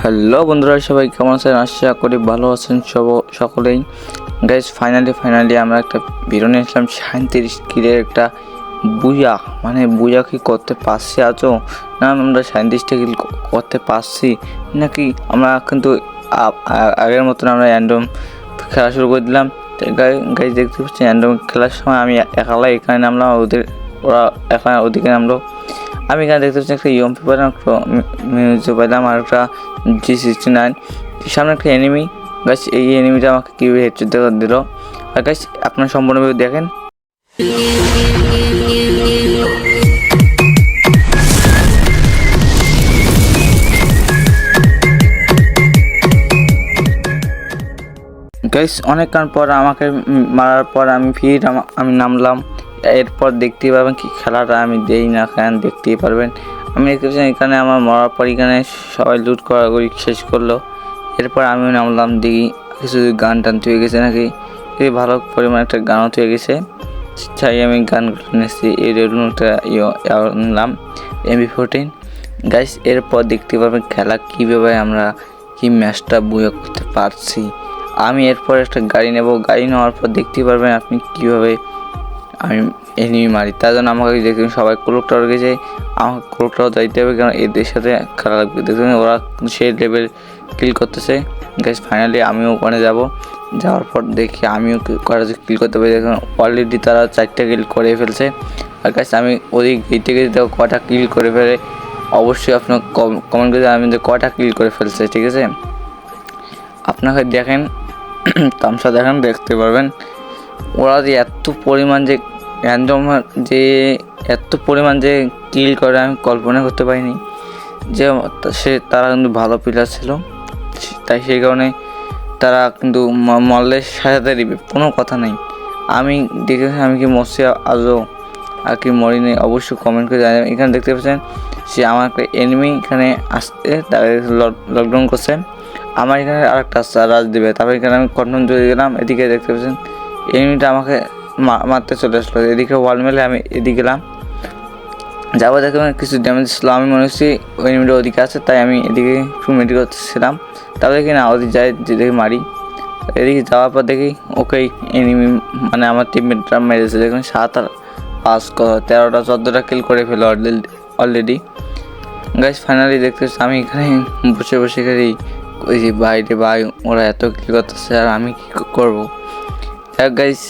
Hello বন্ধুরা, সবাই কেমন আছেন? আশা করি ভালো আছেন সব সকলেই। গাইজ ফাইনালি ফাইনালি আমরা একটা ভিডিও নিয়ে আসলাম। শান্তির স্কিলের একটা বুয়া। মানে বুয়া কি করতে পারছি আজও? না, আমরা শান্তি স্কিল করতে পারছি। নাকি আমরা কিন্তু আগের মতন আমরা অ্যান্ডম খেলা শুরু করে দিলাম। গাইজ দেখতে পাচ্ছি অ্যান্ডম খেলার সময় আমি একালাই এখানে নামলাম। ওদের ওরা একা ওদিকে নামলো। আমি এখানে দেখতে পাচ্ছি একটা ইয়ম পেপার মিউজিক পেলাম আর একটা জি সিক্সটি নাইন সামনে একটা এনিমি গাছ এই এনিমিটা আমাকে কীভাবে হেডশট দেখা দিল? আর গাছ আপনার সম্পূর্ণভাবে দেখেন। গাইস অনেকক্ষণ পর আমাকে মারার পর আমি ফির আমি নামলাম। এরপর দেখতেই পাবেন কি খেলাটা আমি দেই না কেন দেখতেই পারবেন। আমি দেখতে পাচ্ছি এখানে আমার মরার পর এখানে সবাই লুট করা করি শেষ করল। এরপর আমিও নামলাম, দেখি কিছু গান টান তুই গেছে নাকি? এই ভালো পরিমাণ একটা গানও তুই গেছে। চাই আমি গান নিয়েছি এই রেডুনটা ইয়ে নিলাম এমবি ফোরটিন। গাইস, এরপর দেখতে পারবেন খেলা কীভাবে আমরা কি ম্যাচটা বুয়া করতে পারছি। আমি এরপর একটা গাড়ি নেব। গাড়ি নেওয়ার পর দেখতে পারবেন আপনি কীভাবে আমি এনিমি মারি। তার জন্য আমাকে দেখবেন সবাই ক্লোক টাওয়ার গেছে আমাকে ক্লোক যাইতে হবে, কারণ এদের সাথে খেলা লাগবে। দেখবেন ওরা সেই লেভেল কিল করতেছে। গাইস ফাইনালি আমিও ওখানে যাব। যাওয়ার পর দেখি আমিও কি করা কিল করতে পারি। দেখুন অলরেডি তারা চারটে কিল করে ফেলছে। আর গাইস আমি ওদিক গেটে গেতে দেখো কটা কিল করে ফেলে, অবশ্যই আপনার কমেন্ট করে আমি যে কটা কিল করে ফেলছে, ঠিক আছে? আপনাকে দেখেন, তামসা দেখেন, দেখতে পারবেন। ওরা যে এত পরিমাণ যে র্যান্ডম যে এত পরিমাণ যে কিল করে আমি কল্পনা করতে পারিনি যে সে তারা কিন্তু ভালো প্লেয়ার ছিল। তাই সেই কারণে তারা কিন্তু মল্লের সাথে দিবে, কোনো কথা নেই। আমি দেখে আমি কি মরছি আজও আর কি মরিনি, অবশ্যই কমেন্ট করে জানাবেন। এখানে দেখতে পাচ্ছেন সে আমার একটা এনিমি এখানে আসতে তাকে লকডাউন করছে। আমার এখানে আরেকটা আসছে রাজ দিবে তারপর এখানে আমি কনফার্ম চলে গেলাম, এদিকে দেখতে পাচ্ছেন এনিমিটা আমাকে মারতে চলে আসলো। এদিকে ওয়াল মেলে আমি এদিকে গেলাম। যাব দেখে কিছু ড্যামেজ ছিল। আমি মনে হচ্ছি ওই এনিমিটা ওদিকে আছে, তাই আমি এদিকে একটু মেডি করতেছিলাম। তারপর দেখি না, ওদিকে যাই যেদিকে মারি। এদিকে যাওয়ার পর দেখি ওকে এনিমি মানে আমার টিমমেটরা মেরেছে। দেখুন, সাত আর পাঁচ ক- তেরোটা, চোদ্দোটা কিল করে ফেলো অলরেডি গাইস ফাইনালি দেখতেছি আমি এখানে বসে বসে খালি, ওই যে বাইরে ভাই, ওরা এত কিল করতেছে, আর আমি কী করব? যাক গাইস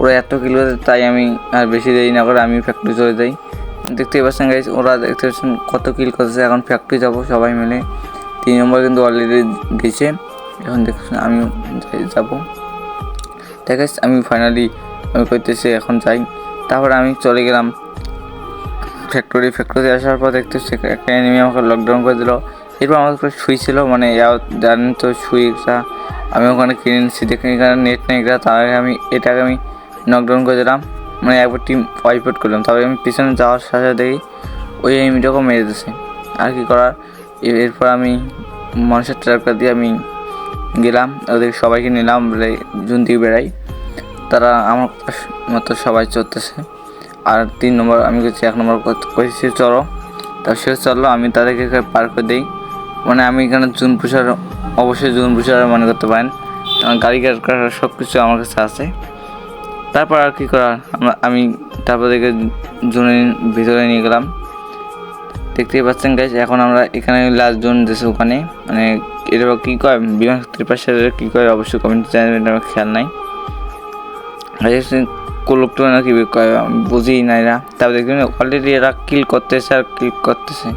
ওরা এত কিল তাই আমি আর বেশি দেরি না করে আমি ফ্যাক্টরি চলে যাই। দেখতে পাচ্ছেন গাইস ওরা দেখতে পাচ্ছেন কত কিল করতেছে। এখন ফ্যাক্টরি যাব সবাই মিলে। তিন নম্বর কিন্তু অলরেডি গেছে। এখন দেখছেন আমি যাব। দেখ guys, আমি ফাইনালি আমি করতেছি এখন যাই। তারপর আমি চলে গেলাম ফ্যাক্টরি ফ্যাক্টরি আসার পর দেখতেছি একটা এনিমি আমাকে লকডাউন করে দিল। এরপর আমার সুই ছিল মানে জানেন তো সুইটা আমি ওখানে কিনে নিচ্ছি দেখে এখানে নেট নেই তার আগে আমি এটাকে আমি নকডাউন করে দিলাম। মানে একবার টিম ওয়াইপ আউট করলাম, তারপরে আমি পিছনে যাওয়ার সাথে সাথে দেখি ওই এনিমিটাকেও মেরে দিয়েছে আর কি করার? এরপর আমি মানুষের ট্রাক্টর দিয়ে আমি গেলাম, ওদের সবাইকে নিলাম, বলে জুন দিকে বেড়াই। তারা আমার মতো সবাই চলতেছে আর তিন নম্বর, আমি করছি এক নম্বর করেছি চলো তা সে চলল আমি তাদেরকে পার করে দিই। মানে আমি এখানে জুন পুষার অবশ্যই জুন পুষার মনে করতে পারেন। গাড়ি গাড়ি সব কিছু আমার কাছে আছে। তারপর আর কী করার? আমি তারপর থেকে জুনের ভিতরে নিয়ে গেলাম। দেখতেই পাচ্ছেন গাইজ এখন আমরা এখানে লাস্ট জোন দিয়েছে ওখানে। মানে এটা কী কয়? বিমান ত্রিপাশের কী কয়? অবশ্যই কমেন্ট জানাবেন আমার খেয়াল নাই। কোলকটা কয়? আমি বুঝি না। এরা তারপর দেখবেন অলরেডি এরা কিল করতেছে আর কিল করতেছে।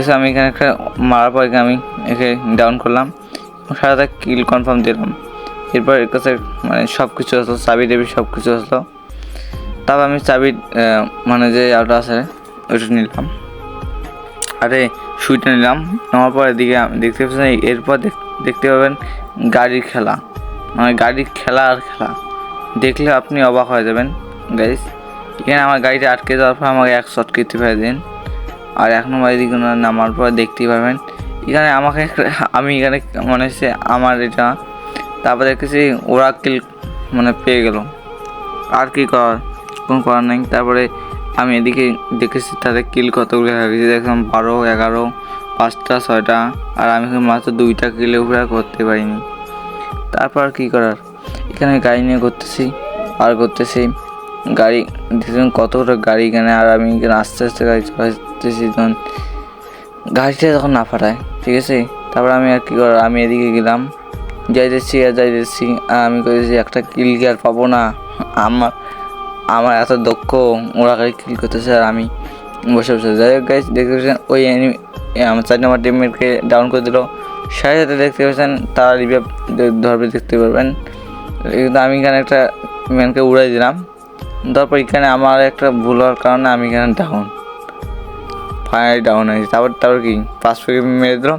এসে আমি এখানে একটা মারার পর আমি একে ডাউন করলাম। সারাটা কিল কনফার্ম দিলাম। এরপর এর কাছে মানে সব কিছু আসলো, চাবি টাবি সব কিছু আসলো। তারপর আমি চাবি মানে যে আউটা আছে, ওইটা নিলাম। আরে সুইটা নিলাম। নেওয়ার পর এদিকে দেখতে পাচ্ছেন এরপর দেখতে পাবেন গাড়ির খেলা। মানে গাড়ির খেলা আর খেলা। দেখলে আপনি অবাক হয়ে যাবেন গাইস এখানে আমার গাড়িটা আটকে যাওয়ার পর আমাকে এক শট করতে ফেলে দিন। আর এক নম্বর এদিকে না- নামার পর দেখতেই পাবেন এখানে আমাকে আমি এখানে মনে হচ্ছে আমার এটা, তারপর দেখতেছি ওরা কিল মানে পেয়ে গেল। আর কি করার? কোনো করার নেই। তারপরে আমি এদিকে দেখেছি তাদের কিল কতগুলো হয়ে গেছে। দেখলাম বারো, এগারো, পাঁচটা, ছয়টা, আর আমি মাত্র দুইটা কিলো উপরে করতে পারিনি। তারপর কি করার? এখানে গাড়ি নিয়ে করতেছি আর করতেছি গাড়ি, দেখুন কতটা গাড়ি এখানে, আর আমি আস্তে আস্তে গাড়ি চালাতেছি তখন গাড়িটা যখন না ফাটায়, ঠিক আছে? তারপর আমি আর কি করার? আমি এদিকে গেলাম, যাইতেছি আর যাইতেছি। আর আমি করেছি একটা কিল কি আর পাবো না? আমার আমার এত দক্ষ, ওরা কিল করতেছে আর আমি বসে বসে। যাই হোক গাইজ দেখতে পাচ্ছেন, ওই আমার চার নম্বর টিমমেটকে ডাউন করে দিল। সাথে সাথে দেখতে পাচ্ছেন, তারা রিভাইভ ধরবে, দেখতে পারবেন। কিন্তু আমি এখানে একটা ম্যানকে উড়াই দিলাম। তারপর এখানে আমার একটা ভুল হওয়ার কারণে আমি এখানে ডাউন ফাইনালি ডাউন হয়েছে। তারপর তারপর কি? পাঁচ প্যাকেট মেরে দিল।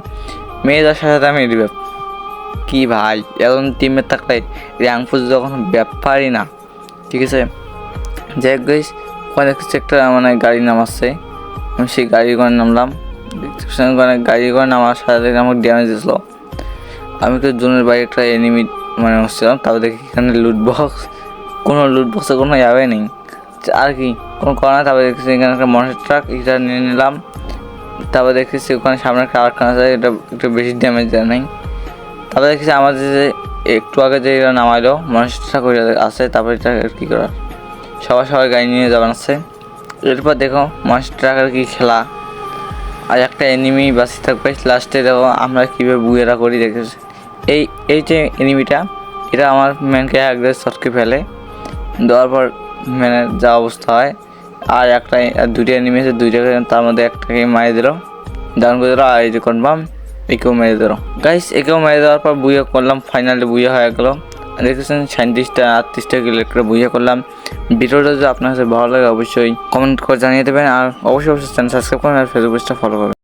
মেরে দেওয়ার সাথে সাথে আমি রিভাইভ কি ভাই এখন টিমের থাকলে র্যাঙ্ক পুজ যখন ব্যাপারই না। ঠিক আছে? যাই হোক গাইস ওখানে একটা মানে গাড়ি নামাচ্ছে। আমি সেই গাড়ি করে নামলাম। গাড়ি করে নামার সাথে সাথে আমার ড্যামেজ দিয়েছিল। আমি তো জোনের বাইরে একটা এনিমি মানে হচ্ছিলাম। তারপর দেখি এখানে লুট বক্স কোনো লুট বক্সে কোনো যাবে নেই। আর কি? কোনো করা না তারপর দেখছি এখানে একটা মনের ট্রাক এটা নিয়ে নিলাম। তারপর দেখেছি ওখানে সামনে একটা আরেকখানা আছে, এটা একটু বেশি ড্যামেজ দেয় নাই। তারপর দেখেছি আমাদের যে একটু আগে যে এটা নামাইলো মনের ট্রাক ওইটা আছে, তারপর এটা কী করার সবাই সবাই গাড়ি নিয়ে যাবেন আছে। এরপর দেখো মনের ট্রাকের কী খেলা। আর একটা এনিমি বাসি থাকবে লাস্টে দেখো আমরা কীভাবে বুয়েরা করি দেখেছি এই এই যে এনিমিটা এটা আমার ম্যানকে একদম শটকে ফেলে। দেওয়ার পর ম্যানের যা অবস্থা হয় আর একটা দুইটা এনিমি আছে, দুইটা তার মধ্যে একটাকে মারিয়ে দিল। ডাউন করে দিল, আর এই যে কনফার্ম একেও মেরে দিল। গাইস একেও মেরে দেওয়ার পর বুয়ে করলাম ফাইনালি বুয়ে হয়ে গেলো। দেখেছেন সাঁত্রিশটা আটত্রিশটা একটা বুঝে করলাম। ভিডিওটা যদি আপনার কাছে ভালো লাগে, অবশ্যই কমেন্ট করে জানিয়ে দেবেন। আর অবশ্যই অবশ্যই চ্যানেল সাবস্ক্রাইব করবেন আর ফেসবুক পেজটা ফলো করবেন।